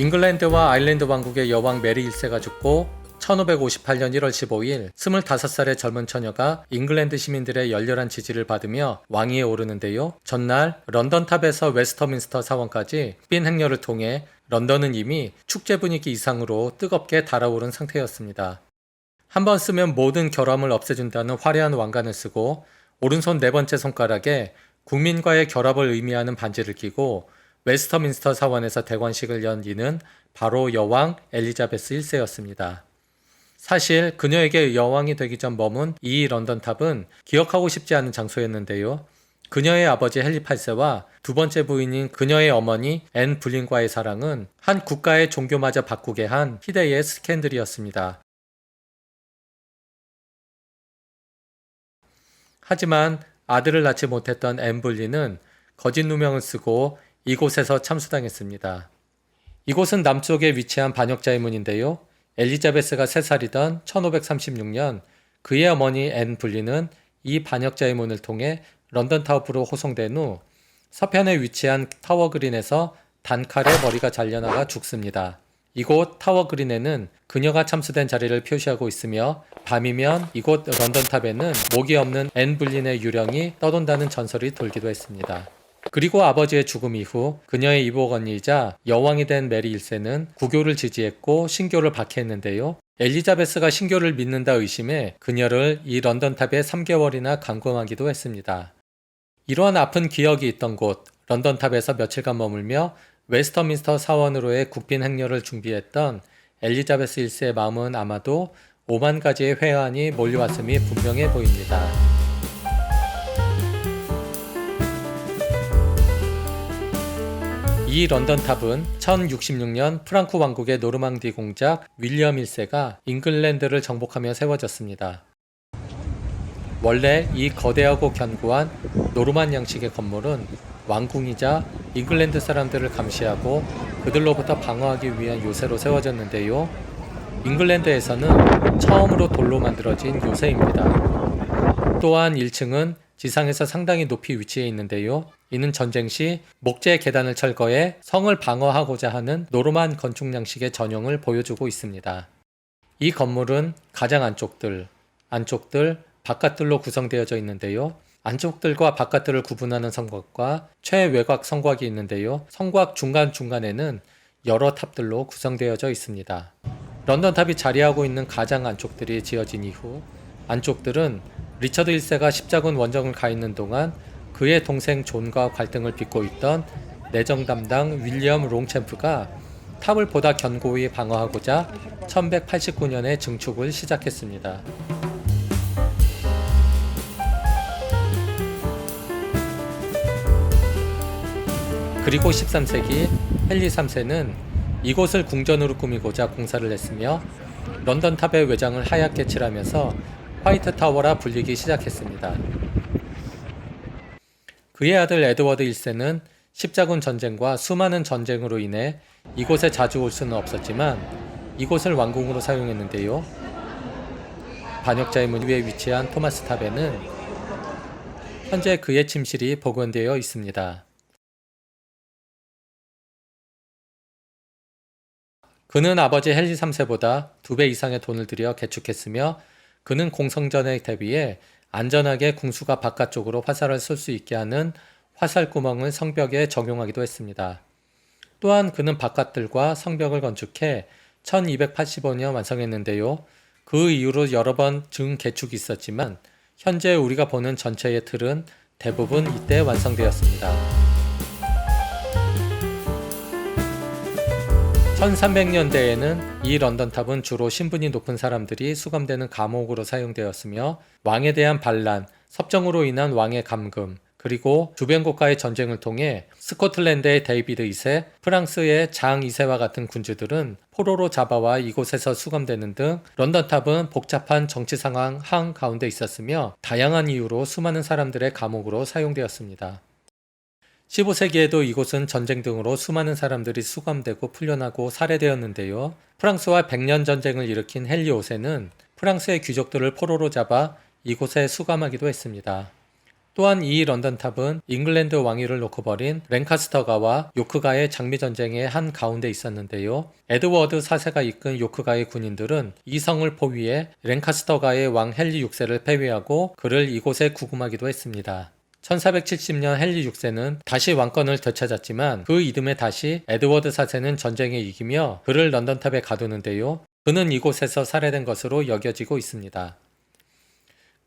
잉글랜드와 아일랜드 왕국의 여왕 메리 1세가 죽고 1558년 1월 15일 25살의 젊은 처녀가 잉글랜드 시민들의 열렬한 지지를 받으며 왕위에 오르는데요. 전날 런던 탑에서 웨스터민스터 사원까지 빈 행렬을 통해 런던은 이미 축제 분위기 이상으로 뜨겁게 달아오른 상태였습니다. 한 번 쓰면 모든 결함을 없애준다는 화려한 왕관을 쓰고 오른손 네 번째 손가락에 국민과의 결합을 의미하는 반지를 끼고 웨스터민스터 사원에서 대관식을 연 이는 바로 여왕 엘리자베스 1세였습니다. 사실 그녀에게 여왕이 되기 전 머문 이 런던탑은 기억하고 싶지 않은 장소였는데요. 그녀의 아버지 헨리 8세와 두 번째 부인인 그녀의 어머니 앤 불린과의 사랑은 한 국가의 종교마저 바꾸게 한 희대의 스캔들이었습니다. 하지만 아들을 낳지 못했던 앤 불린은 거짓 누명을 쓰고 이곳에서 참수당했습니다. 이곳은 남쪽에 위치한 반역자의 문인데요. 엘리자베스가 3살이던 1536년 그의 어머니 앤 불리는 이 반역자의 문을 통해 런던 타워프로 호송된 후 서편에 위치한 타워 그린에서 단칼에 머리가 잘려나가 죽습니다. 이곳 타워 그린에는 그녀가 참수된 자리를 표시하고 있으며 밤이면 이곳 런던탑에는 목이 없는 앤 불린의 유령이 떠돈다는 전설이 돌기도 했습니다. 그리고 아버지의 죽음 이후 그녀의 이복 언니이자 여왕이 된 메리 1세는 구교를 지지했고 신교를 박해했는데요. 엘리자베스가 신교를 믿는다 의심해 그녀를 이 런던탑에 3개월이나 감금하기도 했습니다. 이러한 아픈 기억이 있던 곳 런던탑에서 며칠간 머물며 웨스터민스터 사원으로의 국빈 행렬을 준비했던 엘리자베스 1세의 마음은 아마도 5만 가지의 회한이 몰려왔음이 분명해 보입니다. 이 런던탑은 1066년 프랑크 왕국의 노르망디 공작 윌리엄 1세가 잉글랜드를 정복하며 세워졌습니다. 원래 이 거대하고 견고한 노르만 양식의 건물은 왕궁이자 잉글랜드 사람들을 감시하고 그들로부터 방어하기 위한 요새로 세워졌는데요. 잉글랜드에서는 처음으로 돌로 만들어진 요새입니다. 또한 1층은 지상에서 상당히 높이 위치해 있는데요. 이는 전쟁 시 목재 계단을 철거해 성을 방어하고자 하는 노르만 건축 양식의 전형을 보여주고 있습니다. 이 건물은 가장 안쪽들, 안쪽들, 바깥들로 구성되어져 있는데요. 안쪽들과 바깥들을 구분하는 성곽과 최외곽 성곽이 있는데요. 성곽 중간중간에는 여러 탑들로 구성되어져 있습니다. 런던 탑이 자리하고 있는 가장 안쪽들이 지어진 이후 안쪽들은 리처드 1세가 십자군 원정을 가 있는 동안 그의 동생 존과 갈등을 빚고 있던 내정 담당 윌리엄 롱챔프가 탑을 보다 견고히 방어하고자 1189년에 증축을 시작했습니다. 그리고 13세기 헨리 3세는 이곳을 궁전으로 꾸미고자 공사를 했으며 런던 탑의 외장을 하얗게 칠하면서 화이트 타워라 불리기 시작했습니다. 그의 아들 에드워드 1세는 십자군 전쟁과 수많은 전쟁으로 인해 이곳에 자주 올 수는 없었지만 이곳을 왕궁으로 사용했는데요. 반역자의 문 위에 위치한 토마스 탑에는 현재 그의 침실이 복원되어 있습니다. 그는 아버지 헨리 3세보다 두 배 이상의 돈을 들여 개축했으며 그는 공성전에 대비해 안전하게 궁수가 바깥쪽으로 화살을 쏠 수 있게 하는 화살 구멍을 성벽에 적용하기도 했습니다. 또한 그는 바깥들과 성벽을 건축해 1285년 완성했는데요. 그 이후로 여러 번 증개축이 있었지만 현재 우리가 보는 전체의 틀은 대부분 이때 완성되었습니다. 1300년대에는 이 런던탑은 주로 신분이 높은 사람들이 수감되는 감옥으로 사용되었으며 왕에 대한 반란, 섭정으로 인한 왕의 감금, 그리고 주변 국가의 전쟁을 통해 스코틀랜드의 데이비드 2세, 프랑스의 장 2세와 같은 군주들은 포로로 잡아와 이곳에서 수감되는 등 런던탑은 복잡한 정치 상황 한 가운데 있었으며 다양한 이유로 수많은 사람들의 감옥으로 사용되었습니다. 15세기에도 이곳은 전쟁 등으로 수많은 사람들이 수감되고 풀려나고 살해되었는데요. 프랑스와 100년 전쟁을 일으킨 헨리 5세는 프랑스의 귀족들을 포로로 잡아 이곳에 수감하기도 했습니다. 또한 이 런던탑은 잉글랜드 왕위를 놓고 벌인 랭카스터가와 요크가의 장미전쟁의 한 가운데 있었는데요. 에드워드 4세가 이끈 요크가의 군인들은 이 성을 포위해 랭카스터가의 왕 헨리 6세를 패배하고 그를 이곳에 구금하기도 했습니다. 1470년 헨리 6세는 다시 왕권을 되찾았지만 그 이듬해 다시 에드워드 4세는 전쟁에 이기며 그를 런던탑에 가두는데요. 그는 이곳에서 살해된 것으로 여겨지고 있습니다.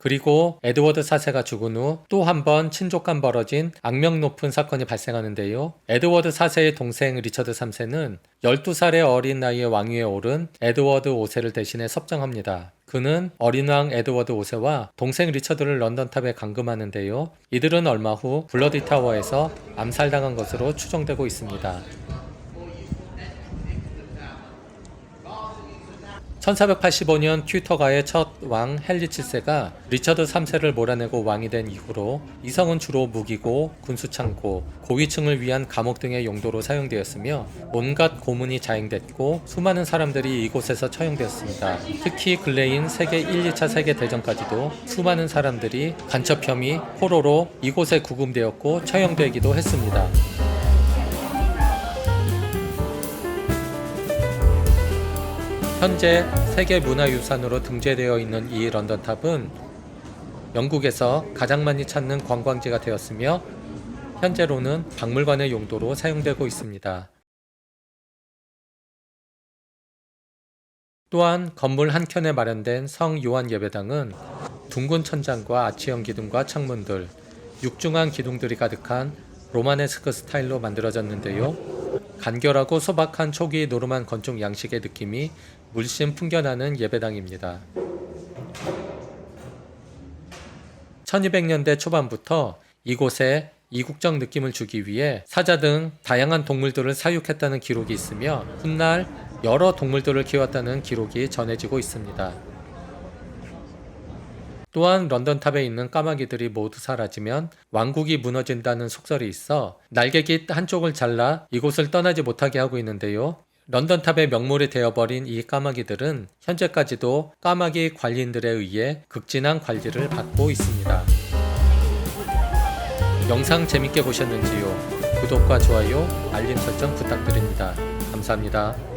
그리고 에드워드 4세가 죽은 후 또 한 번 친족 간 벌어진 악명 높은 사건이 발생하는데요. 에드워드 4세의 동생 리처드 3세는 12살의 어린 나이에 왕위에 오른 에드워드 5세를 대신해 섭정합니다. 그는 어린 왕 에드워드 5세와 동생 리처드를 런던탑에 감금하는데요. 이들은 얼마 후 블러디 타워에서 암살당한 것으로 추정되고 있습니다. 1485년 튜터가의 첫 왕 헨리 7세가 리처드 3세를 몰아내고 왕이 된 이후로 이 성은 주로 무기고 군수창고, 고위층을 위한 감옥 등의 용도로 사용되었으며 온갖 고문이 자행됐고 수많은 사람들이 이곳에서 처형되었습니다. 특히 근래인 세계 1, 2차 세계 대전까지도 수많은 사람들이 간첩 혐의, 포로로 이곳에 구금되었고 처형되기도 했습니다. 현재 세계 문화유산으로 등재되어 있는 이 런던탑은 영국에서 가장 많이 찾는 관광지가 되었으며 현재로는 박물관의 용도로 사용되고 있습니다. 또한 건물 한켠에 마련된 성 요한 예배당은 둥근 천장과 아치형 기둥과 창문들, 육중한 기둥들이 가득한 로마네스크 스타일로 만들어졌는데요. 간결하고 소박한 초기 노르만 건축 양식의 느낌이 물씬 풍겨나는 예배당입니다. 1200년대 초반부터 이곳에 이국적 느낌을 주기 위해 사자 등 다양한 동물들을 사육했다는 기록이 있으며 훗날 여러 동물들을 키웠다는 기록이 전해지고 있습니다. 또한 런던탑에 있는 까마귀들이 모두 사라지면 왕국이 무너진다는 속설이 있어 날개깃 한쪽을 잘라 이곳을 떠나지 못하게 하고 있는데요. 런던탑의 명물이 되어버린 이 까마귀들은 현재까지도 까마귀 관리인들에 의해 극진한 관리를 받고 있습니다. 영상 재밌게 보셨는지요? 구독과 좋아요, 알림 설정 부탁드립니다. 감사합니다.